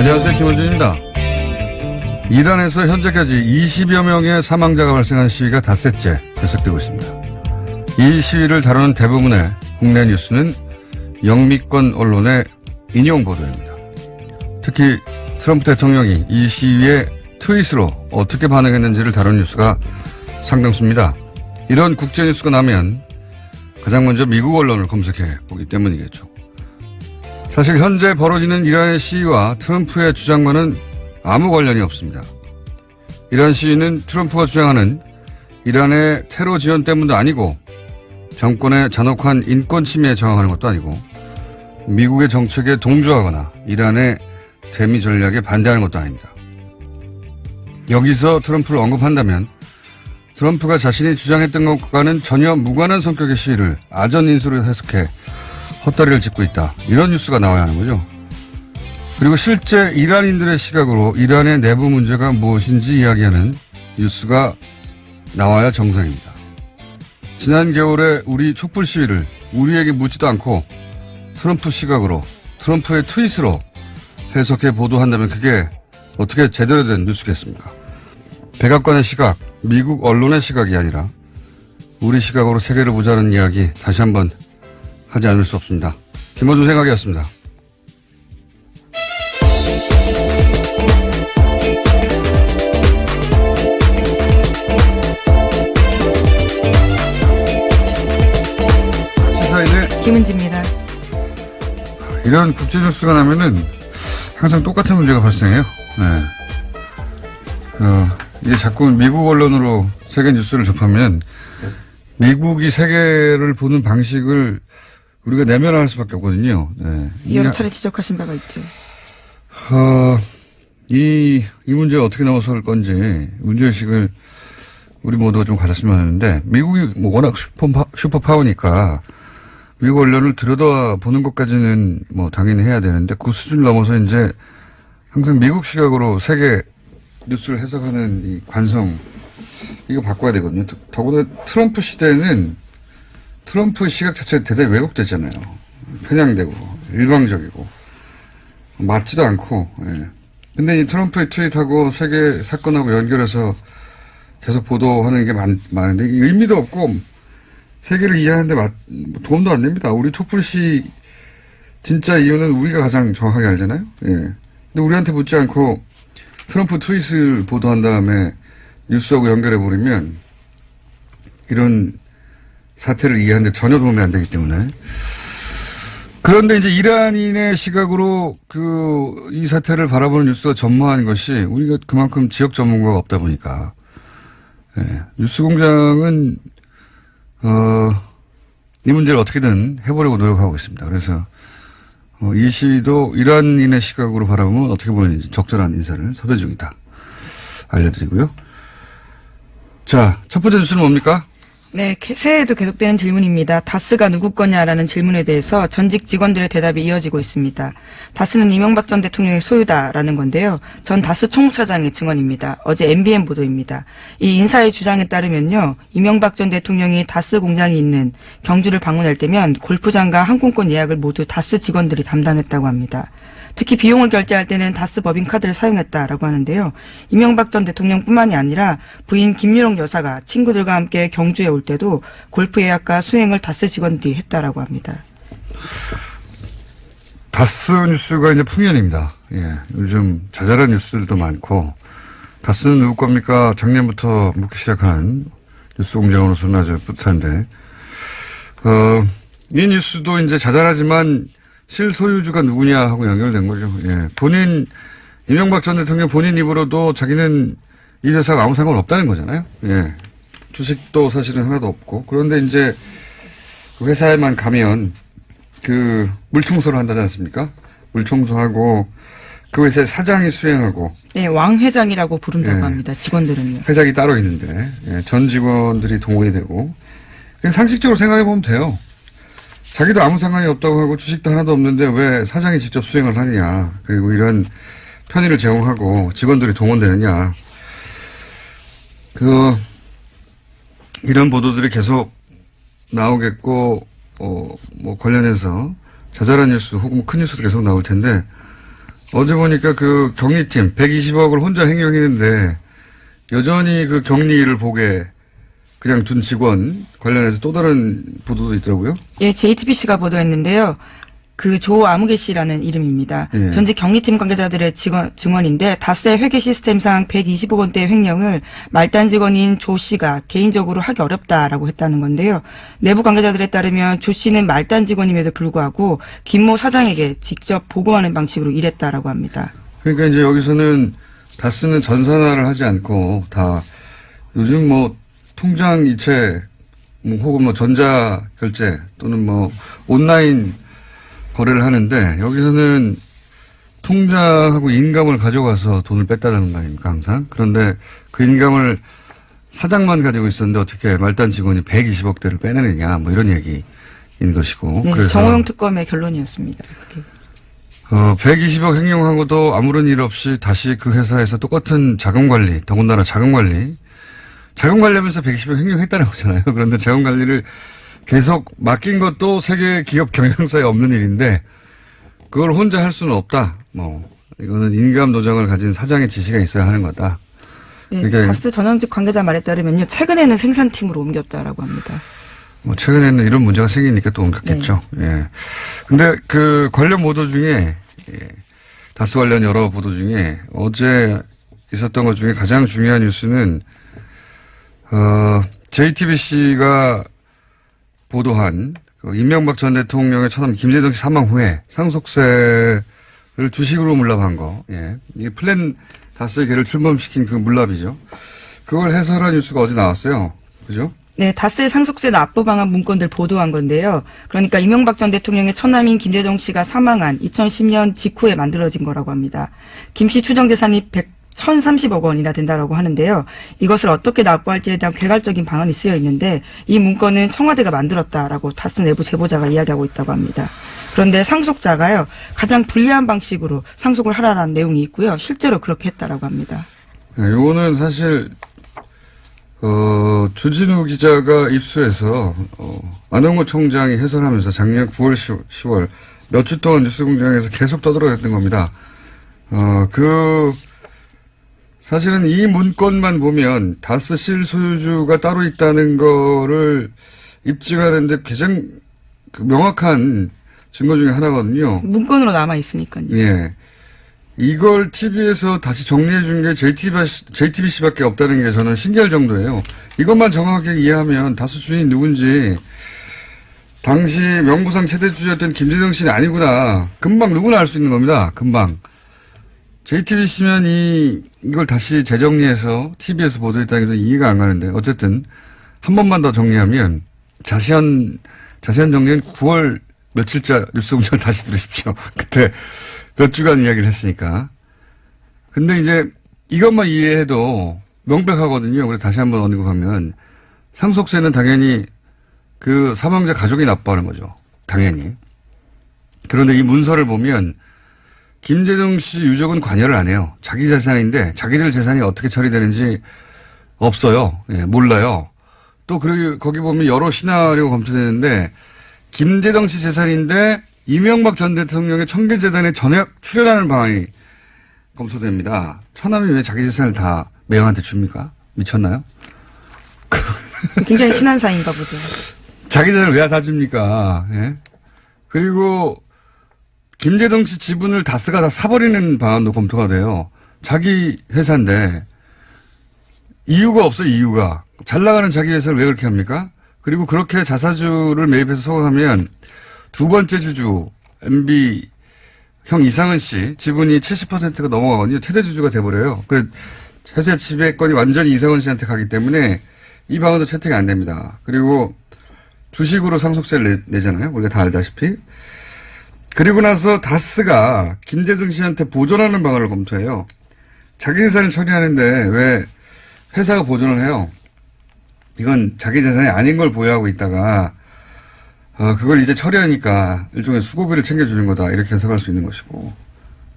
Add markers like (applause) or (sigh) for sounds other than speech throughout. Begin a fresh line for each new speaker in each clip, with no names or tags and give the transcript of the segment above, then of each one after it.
안녕하세요. 김호준입니다. 이란에서 현재까지 20여 명의 사망자가 발생한 시위가 닷새째 계속되고 있습니다. 이 시위를 다루는 대부분의 국내 뉴스는 영미권 언론의 인용 보도입니다. 특히 트럼프 대통령이 이 시위에 트윗으로 어떻게 반응했는지를 다룬 뉴스가 상당수입니다. 이런 국제 뉴스가 나면 가장 먼저 미국 언론을 검색해 보기 때문이겠죠. 사실 현재 벌어지는 이란의 시위와 트럼프의 주장과는 아무 관련이 없습니다. 이란 시위는 트럼프가 주장하는 이란의 테러 지원 때문도 아니고 정권의 잔혹한 인권 침해에 저항하는 것도 아니고 미국의 정책에 동조하거나 이란의 대미 전략에 반대하는 것도 아닙니다. 여기서 트럼프를 언급한다면 트럼프가 자신이 주장했던 것과는 전혀 무관한 성격의 시위를 아전 인수로 해석해 헛다리를 짚고 있다. 이런 뉴스가 나와야 하는 거죠. 그리고 실제 이란인들의 시각으로 이란의 내부 문제가 무엇인지 이야기하는 뉴스가 나와야 정상입니다. 지난 겨울에 우리 촛불 시위를 우리에게 묻지도 않고 트럼프 시각으로 트럼프의 트윗으로 해석해 보도한다면 그게 어떻게 제대로 된 뉴스겠습니까? 백악관의 시각, 미국 언론의 시각이 아니라 우리 시각으로 세계를 보자는 이야기 다시 한번 하지 않을 수 없습니다. 김호준 생각이었습니다.
김은지입니다.
이런 국제뉴스가 나면은 항상 똑같은 문제가 발생해요. 네. 어, 이게 자꾸 미국 언론으로 세계 뉴스를 접하면 미국이 세계를 보는 방식을 우리가 내면화할 수밖에 없거든요. 네.
여러 차례 지적하신 바가 있죠.
어, 이, 이 문제가 어떻게 넘어설 건지 문제의식을 우리 모두가 좀 가졌으면 하는데 미국이 뭐 워낙 슈퍼, 슈퍼파워니까 미국 언론을 들여다 보는 것까지는 뭐 당연히 해야 되는데 그 수준을 넘어서 이제 항상 미국 시각으로 세계 뉴스를 해석하는 이 관성 이거 바꿔야 되거든요. 더- 더구나 트럼프 시대는 트럼프 시각 자체가 대단히 왜곡됐잖아요. 편향되고 일방적이고 맞지도 않고. 예. 근데 이 트럼프의 트윗하고 세계 사건하고 연결해서 계속 보도하는 게 많, 많은데 의미도 없고 세계를 이해하는데 맞, 뭐 도움도 안 됩니다. 우리 촛불 씨 진짜 이유는 우리가 가장 정확하게 알잖아요. 예. 근데 우리한테 묻지 않고 트럼프 트윗을 보도한 다음에 뉴스하고 연결해 버리면 이런 사태를 이해하는데 전혀 도움이 안 되기 때문에 그런데 이제 이란인의 시각으로 그 이 사태를 바라보는 뉴스가 전무한 것이 우리가 그만큼 지역 전문가가 없다 보니까 예, 뉴스 공장은 어, 이 문제를 어떻게든 해보려고 노력하고 있습니다. 그래서 어, 이 시위도 이란인의 시각으로 바라보면 어떻게 보이는지 적절한 인사를 섭외 중이다. 알려드리고요. 자, 첫 번째 뉴스는 뭡니까?
네, 개- 새해에도 계속되는 질문입니다. 다스가 누구 거냐라는 질문에 대해서 전직 직원들의 대답이 이어지고 있습니다. 다스는 이명박 전 대통령의 소유다라는 건데요. 전 다스 총무차장의 증언입니다. 어제 MBN 보도입니다. 이 인사의 주장에 따르면요. 이명박 전 대통령이 다스 공장이 있는 경주를 방문할 때면 골프장과 항공권 예약을 모두 다스 직원들이 담당했다고 합니다. 특히 비용을 결제할 때는 다스 법인 카드를 사용했다라고 하는데요. 이명박 전 대통령뿐만이 아니라 부인 김유롱 여사가 친구들과 함께 경주에 올 때도 골프 예약과 수행을 다스 직원들이 했다라고 합니다.
다스 뉴스가 이제 풍년입니다. 예. 요즘 자잘한 뉴스들도 많고, 다스는 누구 겁니까? 작년부터 묻기 시작한 뉴스 공장으로서는 아주 뿌듯한데, 어, 이 뉴스도 이제 자잘하지만 실소유주가 누구냐 하고 연결된 거죠. 예. 본인, 이명박 전 대통령 본인 입으로도 자기는 이 회사가 아무 상관 없다는 거잖아요. 예. 주식도 사실은 하나도 없고. 그런데 이제 그 회사에만 가면 그 물청소를 한다지 않습니까? 물청소하고 그 회사의 사장이 수행하고
네, 왕 회장이라고 부른다고
예.
합니다. 직원들은요.
회장이 따로 있는데 예, 전 직원들이 동원이 되고 그냥 상식적으로 생각해 보면 돼요. 자기도 아무 상관이 없다고 하고 주식도 하나도 없는데 왜 사장이 직접 수행을 하느냐. 그리고 이런 편의를 제공하고 직원들이 동원되느냐. 그 이런 보도들이 계속 나오겠고 어 뭐 관련해서 자잘한 뉴스 혹은 큰 뉴스도 계속 나올 텐데 어제 보니까 그 격리팀 120억을 혼자 횡령했는데 여전히 그 격리를 보게 그냥 둔 직원 관련해서 또 다른 보도도 있더라고요.
예, JTBC가 보도했는데요. 그 조 아무개 씨라는 이름입니다.
예.
전직 격리팀 관계자들의 직원, 증언인데 다스의 회계 시스템상 120억 원대의 횡령을 말단 직원인 조 씨가 개인적으로 하기 어렵다라고 했다는 건데요. 내부 관계자들에 따르면 조 씨는 말단 직원임에도 불구하고 김모 사장에게 직접 보고하는 방식으로 일했다라고 합니다.
그러니까 이제 여기서는 다스는 전산화를 하지 않고 다 요즘 뭐 통장 이체 뭐 혹은 뭐 전자 결제 또는 뭐 온라인 거래를 하는데 여기서는 통장하고 인감을 가져가서 돈을 뺐다는 거 아닙니까 항상 그런데 그 인감을 사장만 가지고 있었는데 어떻게 말단 직원이 120억 대를 빼내느냐 뭐 이런 얘기인 것이고
네,
그래서
정호영 특검의 결론이었습니다. 그게.
어, 120억 횡령하고도 아무런 일 없이 다시 그 회사에서 똑같은 자금 관리, 더군다나 자금 관리. 자금 관리하면서 120억 횡령했다는 거잖아요. (laughs) 그런데 자금 관리를 계속 맡긴 것도 세계 기업 경영사에 없는 일인데 그걸 혼자 할 수는 없다. 뭐, 이거는 인감 노정을 가진 사장의 지시가 있어야 하는 거다.
네,
그러니까
다스 전현직 관계자 말에 따르면요. 최근에는 생산팀으로 옮겼다라고 합니다.
뭐 최근에는 이런 문제가 생기니까 또 옮겼겠죠. 예. 근데 그 관련 보도 중에 예. 다스 관련 여러 보도 중에 어제 있었던 것 중에 가장 중요한 뉴스는 어 JTBC가 보도한 그 이명박 전 대통령의 처남 김대중 씨 사망 후에 상속세를 주식으로 물납한 거. 예. 이게 플랜 다스의 개를 출범시킨 그 물납이죠. 그걸 해설한 뉴스가 어제 나왔어요. 그죠?
네, 다스의 상속세 납부 방안 문건들 보도한 건데요. 그러니까 이명박 전 대통령의 처남인 김대중 씨가 사망한 2010년 직후에 만들어진 거라고 합니다. 김 씨 추정 재산이 100, 1,030억 원이나 된다라고 하는데요. 이것을 어떻게 납부할지에 대한 개괄적인 방안이 쓰여 있는데 이 문건은 청와대가 만들었다라고 다스 내부 제보자가 이야기하고 있다고 합니다. 그런데 상속자가요 가장 불리한 방식으로 상속을 하라는 내용이 있고요. 실제로 그렇게 했다라고 합니다.
네, 요거는 사실 어, 주진우 기자가 입수해서 어, 안홍구 총장이 해설하면서 작년 9월, 10, 10 월 몇 주 동안 뉴스공장에서 계속 떠들어댔던 겁니다. 어, 그 사실은 이 문건만 보면 다스 실 소유주가 따로 있다는 거를 입증하는데 가장 그 명확한 증거 중에 하나거든요.
문건으로 남아 있으니까요.
예. 이걸 TV에서 다시 정리해 준 게 JTBC, 밖에 없다는 게 저는 신기할 정도예요. 이것만 정확하게 이해하면 다수 주인이 누군지 당시 명부상 최대 주주였던 김재정 씨는 아니구나. 금방 누구나 알 수 있는 겁니다. 금방. JTBC면 이, 이걸 다시 재정리해서 TV에서 보도했다는 게 이해가 안 가는데 어쨌든 한 번만 더 정리하면 자세한, 자세한 정리는 9월 며칠자 뉴스 공장 (laughs) 다시 들으십시오. (laughs) 그때 몇 주간 이야기를 했으니까. 근데 이제 이것만 이해해도 명백하거든요. 그래서 다시 한번 언급하면 상속세는 당연히 그 사망자 가족이 납부하는 거죠. 당연히. 그런데 이 문서를 보면 김재정 씨 유족은 관여를 안 해요. 자기 재산인데 자기들 재산이 어떻게 처리되는지 없어요. 예, 몰라요. 또 그리고 거기 보면 여러 시나리오 검토되는데 김대정 씨 재산인데 이명박 전 대통령의 청계재단에 전액 출연하는 방안이 검토됩니다. 처남이 왜 자기 재산을 다 매형한테 줍니까? 미쳤나요? (laughs)
굉장히 친한 사이인가 보죠.
자기 재산을 왜 다 줍니까? 예? 그리고 김재동 씨 지분을 다스가 다 사버리는 방안도 검토가 돼요. 자기 회사인데 이유가 없어 이유가 잘 나가는 자기 회사를 왜 그렇게 합니까? 그리고 그렇게 자사주를 매입해서 소각하면 두 번째 주주 MB 형 이상은 씨 지분이 70%가 넘어가거든요. 최대 주주가 돼버려요. 그 회사 지배권이 완전히 이상은 씨한테 가기 때문에 이 방안도 채택이 안 됩니다. 그리고 주식으로 상속세를 내, 잖아요 우리가 다 알다시피. 그리고 나서 다스가 김재승 씨한테 보존하는 방안을 검토해요. 자기 재산을 처리하는데 왜 회사가 보존을 해요? 이건 자기 재산이 아닌 걸 보유하고 있다가 어, 그걸 이제 처리하니까 일종의 수고비를 챙겨주는 거다 이렇게 해석할 수 있는 것이고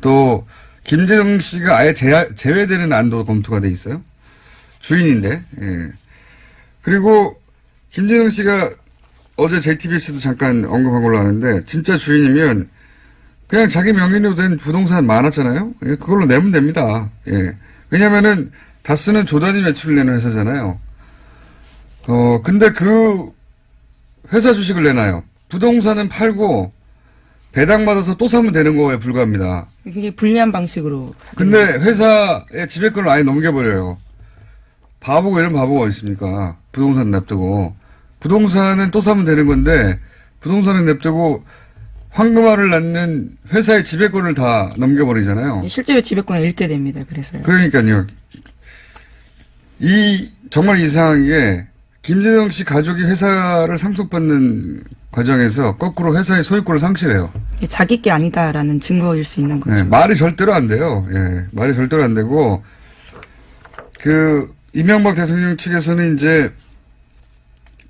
또 김재정 씨가 아예 제, 제외되는 안도 검토가 돼 있어요. 주인인데 예. 그리고 김재정 씨가 어제 JTBC도 잠깐 언급한 걸로 아는데 진짜 주인이면 그냥 자기 명의로 된 부동산 많았잖아요. 예, 그걸로 내면 됩니다. 예. 왜냐면은 다스는 조단위 매출을 내는 회사잖아요. 어, 근데 그 회사 주식을 내놔요. 부동산은 팔고 배당 받아서 또 사면 되는 거에 불과합니다.
굉장히 불리한 방식으로.
근데 회사의 지배권을 아예 넘겨버려요. 바보고 이런 바보가 어디 있습니까? 부동산 냅두고. 부동산은 또 사면 되는 건데, 부동산은 냅두고 황금알을 낳는 회사의 지배권을 다 넘겨버리잖아요.
실제로 지배권을 잃게 됩니다. 그래서요.
그러니까요. 이, 정말 이상한 게, 김재동 씨 가족이 회사를 상속받는 과정에서 거꾸로 회사의 소유권을 상실해요.
자기 게 아니다라는 증거일 수 있는 거죠.
네, 말이 절대로 안 돼요. 예, 말이 절대로 안 되고, 그, 이명박 대통령 측에서는 이제,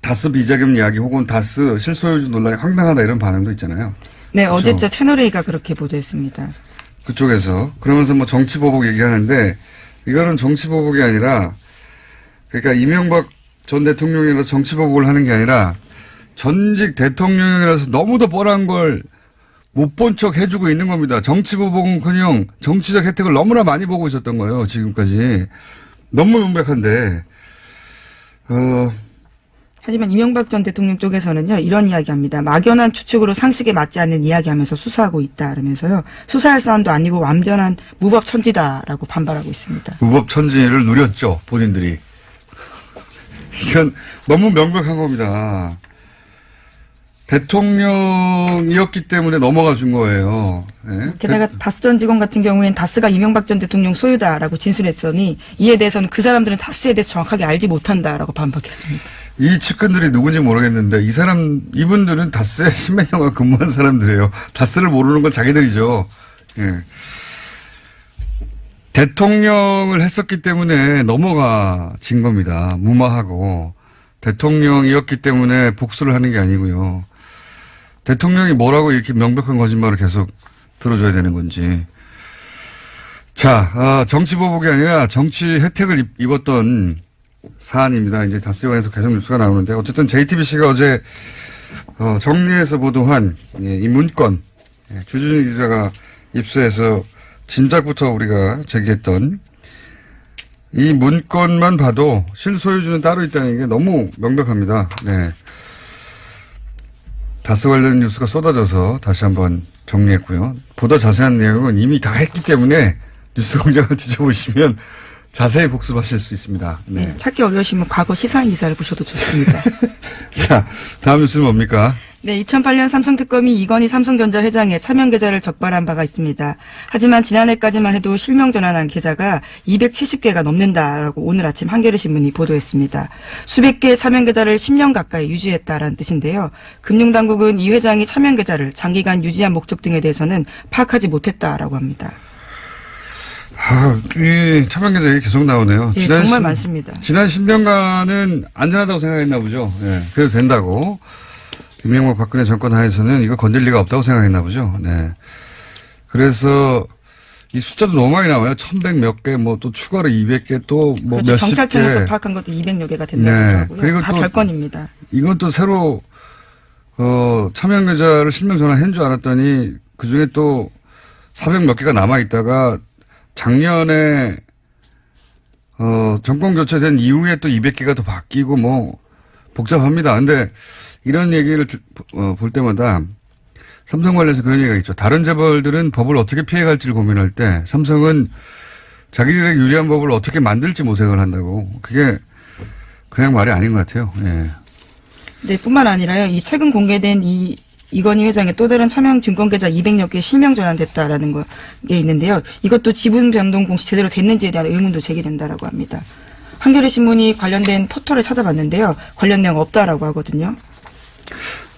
다스 비자금 이야기 혹은 다스 실소유주 논란이 황당하다 이런 반응도 있잖아요.
네, 어제
그렇죠.
저 채널A가 그렇게 보도했습니다.
그쪽에서. 그러면서 뭐 정치보복 얘기하는데, 이거는 정치보복이 아니라, 그러니까 이명박 전 대통령이라서 정치보복을 하는 게 아니라, 전직 대통령이라서 너무도 뻔한 걸 못 본 척 해주고 있는 겁니다. 정치보복은커녕 정치적 혜택을 너무나 많이 보고 있었던 거예요. 지금까지. 너무 명백한데, 어,
하지만 이명박 전 대통령 쪽에서는요 이런 이야기합니다. 막연한 추측으로 상식에 맞지 않는 이야기하면서 수사하고 있다 그러면서요 수사할 사안도 아니고 완전한 무법 천지다라고 반발하고 있습니다.
무법 천지를 누렸죠, 본인들이. (laughs) 이건 너무 명백한 겁니다. 대통령이었기 때문에 넘어가 준 거예요. 예?
게다가 다스 전 직원 같은 경우에는 다스가 이명박 전 대통령 소유다라고 진술했더니 이에 대해서는 그 사람들은 다스에 대해서 정확하게 알지 못한다라고 반박했습니다.
이 측근들이 누군지 모르겠는데 이 사람 이분들은 다스에 십몇 년간 근무한 사람들이에요. 다스를 모르는 건 자기들이죠. 예. 대통령을 했었기 때문에 넘어가 진 겁니다. 무마하고 대통령이었기 때문에 복수를 하는 게 아니고요. 대통령이 뭐라고 이렇게 명백한 거짓말을 계속 들어줘야 되는 건지. 자, 아, 정치 보복이 아니라 정치 혜택을 입- 입었던 사안입니다. 이제 다스원에서 계속 뉴스가 나오는데 어쨌든 JTBC가 어제 어, 정리해서 보도한 예, 이 문건 예, 주준희 기자가 입수해서 진작부터 우리가 제기했던 이 문건만 봐도 실소유주는 따로 있다는 게 너무 명백합니다. 네. 다스 관련 뉴스가 쏟아져서 다시 한번 정리했고요. 보다 자세한 내용은 이미 다 했기 때문에 뉴스 공장을 (laughs) 뒤져보시면 자세히 복습하실 수 있습니다. 네.
네, 찾기 어려우시면 과거 시사인 기사를 보셔도 좋습니다. (laughs)
자, 다음 뉴스는 뭡니까?
네, 2008년 삼성 특검이 이건희 삼성전자 회장의 차명 계좌를 적발한 바가 있습니다. 하지만 지난해까지만 해도 실명 전환한 계좌가 270개가 넘는다라고 오늘 아침 한겨레 신문이 보도했습니다. 수백 개의 차명 계좌를 10년 가까이 유지했다라는 뜻인데요. 금융당국은 이 회장이 차명 계좌를 장기간 유지한 목적 등에 대해서는 파악하지 못했다라고 합니다.
아, 이 차명 계좌 얘기 계속 나오네요.
예,
지난
정말
십-
많습니다.
지난 10년간은 안전하다고 생각했나 보죠. 예, 그래도 된다고. 이명박 박근혜 정권 하에서는 이거 건들 리가 없다고 생각했나 보죠. 네. 그래서 이 숫자도 너무 많이 나와요. 1100 몇 개, 뭐 또 추가로 200개 또뭐
그렇죠.
몇십
경찰청에서
개.
파악한 것도 200여 개가
네.
된다고 하고요.
그리고
다
또-
별건입니다.
이건 또 새로 어 차명 계좌를 실명 전환한 줄 알았더니 그 중에 또 400 몇 개가 남아 있다가 작년에 어 정권 교체된 이후에 또 200개가 더 바뀌고 뭐 복잡합니다. 근데 이런 얘기를 들- 어, 볼 때마다 삼성 관련해서 그런 얘기가 있죠. 다른 재벌들은 법을 어떻게 피해갈지를 고민할 때 삼성은 자기들에게 유리한 법을 어떻게 만들지 모색을 한다고. 그게 그냥 말이 아닌 것 같아요. 예.
네, 뿐만 아니라요. 이 최근 공개된 이 이건희 회장의 또 다른 차명 증권 계좌 200여 개 실명 전환됐다라는 거- 게 있는데요. 이것도 지분 변동 공시 제대로 됐는지에 대한 의문도 제기된다라고 합니다. 한겨레 신문이 관련된 포털을 찾아봤는데요. 관련 내용 없다라고 하거든요.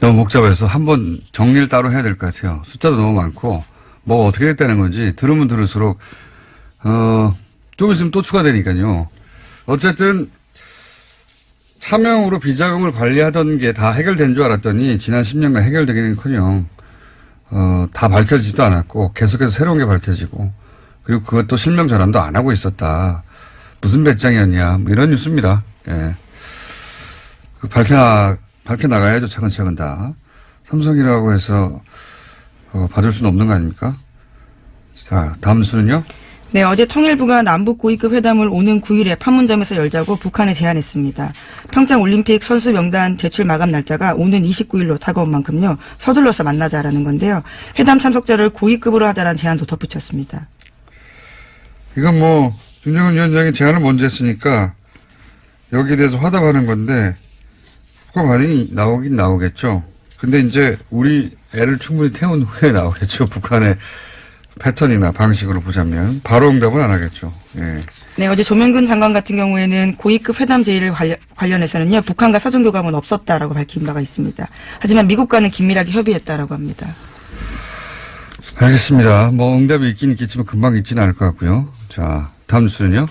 너무 복잡해서 한번 정리를 따로 해야 될 것 같아요. 숫자도 너무 많고 뭐가 어떻게 됐다는 건지 들으면 들을수록 어, 좀 있으면 또 추가되니까요. 어쨌든 차명으로 비자금을 관리하던 게 다 해결된 줄 알았더니 지난 10년간 해결되기는커녕 어, 다 밝혀지지도 않았고 계속해서 새로운 게 밝혀지고 그리고 그것도 실명 전환도 안 하고 있었다. 무슨 배짱이었냐 뭐 이런 뉴스입니다. 예. 그 밝혀 밝혀 나가야죠 차근차근 다. 삼성이라고 해서 어, 받을 수는 없는 거 아닙니까? 자, 다음 수는요?
네, 어제 통일부가 남북 고위급 회담을 오는 9일에 판문점에서 열자고 북한에 제안했습니다. 평창 올림픽 선수 명단 제출 마감 날짜가 오는 29일로 다가온 만큼요. 서둘러서 만나자라는 건데요. 회담 참석자를 고위급으로 하자라는 제안도 덧붙였습니다.
이건 뭐, 윤영은 위원장이 제안을 먼저 했으니까, 여기에 대해서 화답하는 건데, 그거 반응이 나오긴 나오겠죠. 근데 이제, 우리 애를 충분히 태운 후에 나오겠죠. (laughs) 북한의 패턴이나 방식으로 보자면. 바로 응답은 안 하겠죠. 예.
네, 어제 조명근 장관 같은 경우에는 고위급 회담 제의를 관련- 관련 해서는요. 북한과 사전 교감은 없었다라고 밝힌 바가 있습니다. 하지만 미국과는 긴밀하게 협의했다라고 합니다.
알겠습니다. 뭐, 응답이 있긴 있겠지만 금방 있지는 않을 것 같고요. 자, 다음 뉴스는요?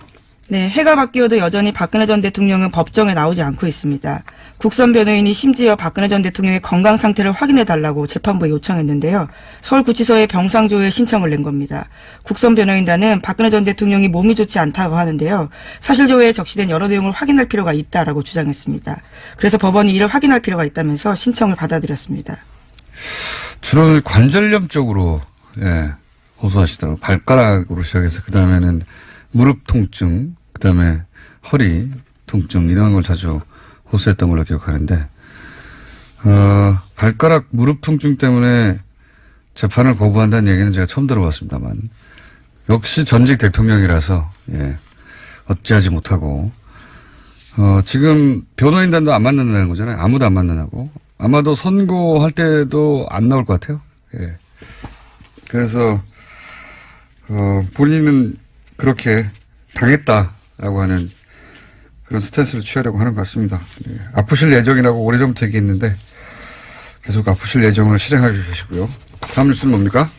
네, 해가 바뀌어도 여전히 박근혜 전 대통령은 법정에 나오지 않고 있습니다. 국선 변호인이 심지어 박근혜 전 대통령의 건강 상태를 확인해 달라고 재판부에 요청했는데요. 서울구치소에 병상조회 신청을 낸 겁니다. 국선 변호인단은 박근혜 전 대통령이 몸이 좋지 않다고 하는데요. 사실조회에 적시된 여러 내용을 확인할 필요가 있다라고 주장했습니다. 그래서 법원이 이를 확인할 필요가 있다면서 신청을 받아들였습니다.
주로 관절염 쪽으로, 예, 호소하시더라고요. 발가락으로 시작해서, 그 다음에는 무릎 통증, 그 다음에 허리 통증, 이런 걸 자주 호소했던 걸로 기억하는데, 어, 발가락 무릎 통증 때문에 재판을 거부한다는 얘기는 제가 처음 들어봤습니다만, 역시 전직 대통령이라서, 예, 어찌하지 못하고, 어, 지금 변호인단도 안 만난다는 거잖아요. 아무도 안 만나고. 아마도 선고할 때도 안 나올 것 같아요. 예. 그래서, 어, 본인은 그렇게 당했다라고 하는 그런 스탠스를 취하려고 하는 것 같습니다. 예. 아프실 예정이라고 오래전부터 얘기했는데 계속 아프실 예정을 실행하고 계시고요. 다음 뉴스는 뭡니까?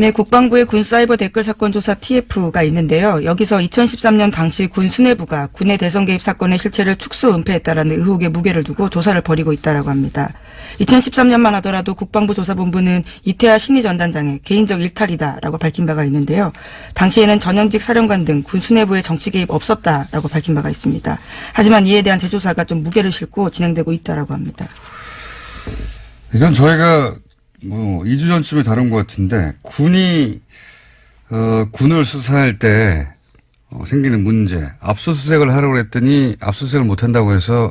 네, 국방부의 군 사이버 댓글 사건 조사 TF가 있는데요. 여기서 2013년 당시 군 수뇌부가 군의 대선 개입 사건의 실체를 축소 은폐했다라는 의혹에 무게를 두고 조사를 벌이고 있다라고 합니다. 2013년만 하더라도 국방부 조사본부는 이태하 신의전단장의 개인적 일탈이다라고 밝힌 바가 있는데요. 당시에는 전현직 사령관 등 군 수뇌부의 정치 개입 없었다라고 밝힌 바가 있습니다. 하지만 이에 대한 재조사가 좀 무게를 싣고 진행되고 있다라고 합니다.
이건 저희가 뭐 2주 전쯤에 다룬 것 같은데 군이 어, 군을 수사할 때 어, 생기는 문제 압수수색을 하려고 했더니 압수수색을 못 한다고 해서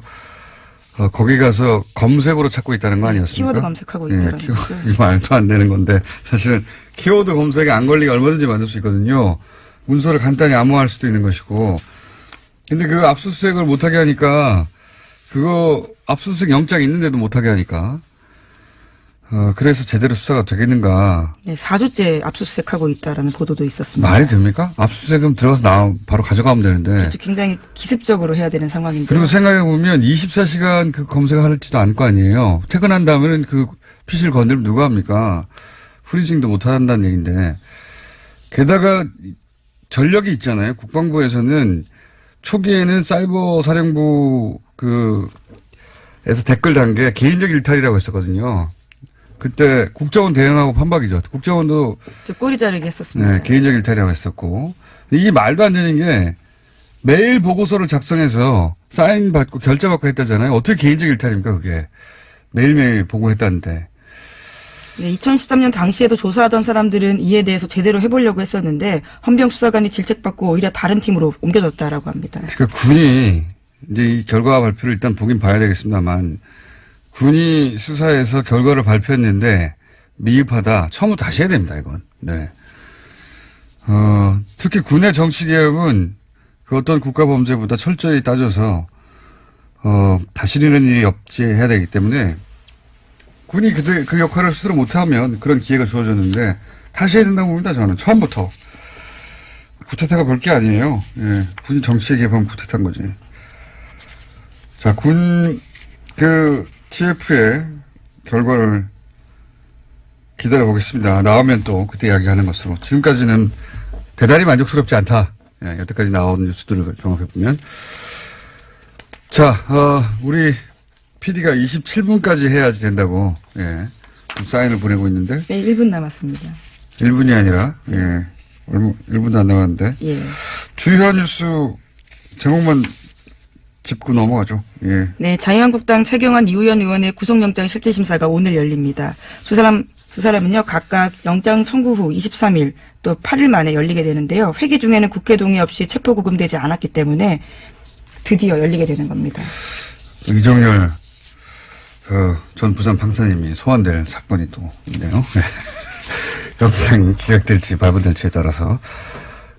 어, 거기 가서 검색으로 찾고 있다는 거 아니었습니까?
키워드 검색하고
예,
있다는
키워-
거죠.
이 말도 안 되는 건데 사실은 키워드 검색에 안 걸리게 얼마든지 만들 수 있거든요. 문서를 간단히 암호화할 수도 있는 것이고 근데 그 압수수색을 못하게 하니까 그거 압수수색 영장 있는데도 못하게 하니까 어, 그래서 제대로 수사가 되겠는가.
네, 4주째 압수수색하고 있다라는 보도도 있었습니다.
말이 됩니까? 압수수색은 들어가서 나 바로 가져가면 되는데.
그렇죠. 굉장히 기습적으로 해야 되는 상황인데.
그리고 생각해 보면 24시간 그 검색을 할지도 않을 거 아니에요. 퇴근한 다음에는 그 피실 건드리면 누가 합니까? 프리징도 못 한다는 얘기인데. 게다가 전력이 있잖아요. 국방부에서는 초기에는 사이버 사령부 그, 에서 댓글 단계 개인적 일탈이라고 했었거든요. 그때 국정원 대응하고 판박이죠. 국정원도
저 꼬리 자르기 했었습니다.
네, 개인적 일탈이라고 했었고. 이게 말도 안 되는 게 매일 보고서를 작성해서 사인 받고 결제 받고 했다잖아요. 어떻게 개인적 일탈입니까, 그게. 매일매일 보고했다는데.
네, 2013년 당시에도 조사하던 사람들은 이에 대해서 제대로 해보려고 했었는데 헌병 수사관이 질책받고 오히려 다른 팀으로 옮겨졌다라고 합니다.
그러니까 군이 이제 이 결과 발표를 일단 보긴 봐야 되겠습니다만 군이 수사해서 결과를 발표했는데 미흡하다. 처음부터 다시 해야 됩니다, 이건. 네. 어, 특히 군의 정치개혁은 그 어떤 국가범죄보다 철저히 따져서 어, 다시 이런 일이 없지 해야 되기 때문에 군이 그, 그 역할을 스스로 못하면 그런 기회가 주어졌는데 다시 해야 된다고 봅니다, 저는. 처음부터. 구태타가 볼게 아니에요. 예. 군이 정치에 개입하면 구태타인 거지. 자, 군, 그, TF의 결과를 기다려 보겠습니다. 나오면 또 그때 이야기하는 것으로. 지금까지는 대단히 만족스럽지 않다. 예, 여태까지 나온 뉴스들을 종합해 보면. 자, 어, 우리 PD가 27분까지 해야지 된다고, 예, 좀 사인을 보내고 있는데,
네, 1분 남았습니다.
1분이 아니라, 예, 얼마, 1분도 안 남았는데,
예.
주요 뉴스 제목만 짚고 넘어가죠. 예.
네, 자유한국당 최경환 이우현 의원의 구속영장 실질심사가 오늘 열립니다. 두 사람 두 사람은요 각각 영장 청구 후 23일 또 8일 만에 열리게 되는데요. 회기 중에는 국회 동의 없이 체포 구금되지 않았기 때문에 드디어 열리게 되는 겁니다.
이정열 그 전 부산 판사님이 소환될 사건이 또 있네요. (laughs) 영장 기각될지 발부될지에 따라서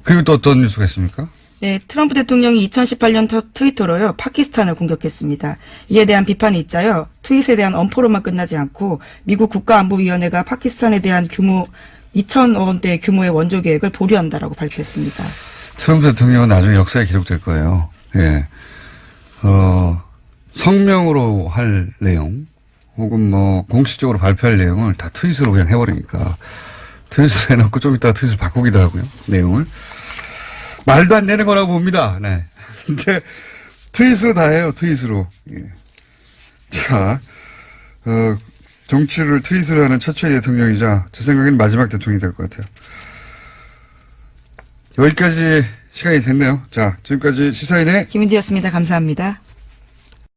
그리고 또 어떤 뉴스가 있습니까?
네, 트럼프 대통령이 2018년 터- 트위터로요, 파키스탄을 공격했습니다. 이에 대한 비판이 있자요, 트윗에 대한 엄포로만 끝나지 않고, 미국 국가안보위원회가 파키스탄에 대한 규모 2천 원대 규모의 원조 계획을 보류한다라고 발표했습니다.
트럼프 대통령은 나중에 역사에 기록될 거예요. 예. 어, 성명으로 할 내용, 혹은 뭐, 공식적으로 발표할 내용을 다 트윗으로 그냥 해버리니까, 트윗으로 해놓고 좀 이따가 트윗을 바꾸기도 하고요, 내용을. 말도 안 되는 거라고 봅니다, 네. (laughs) 근데, 트윗으로 다 해요, 트윗으로. 예. 자, 어, 정치를 트윗으로 하는 최초의 대통령이자, 제 생각에는 마지막 대통령이 될 것 같아요. 여기까지 시간이 됐네요. 자, 지금까지 시사인의
김은지였습니다. 감사합니다.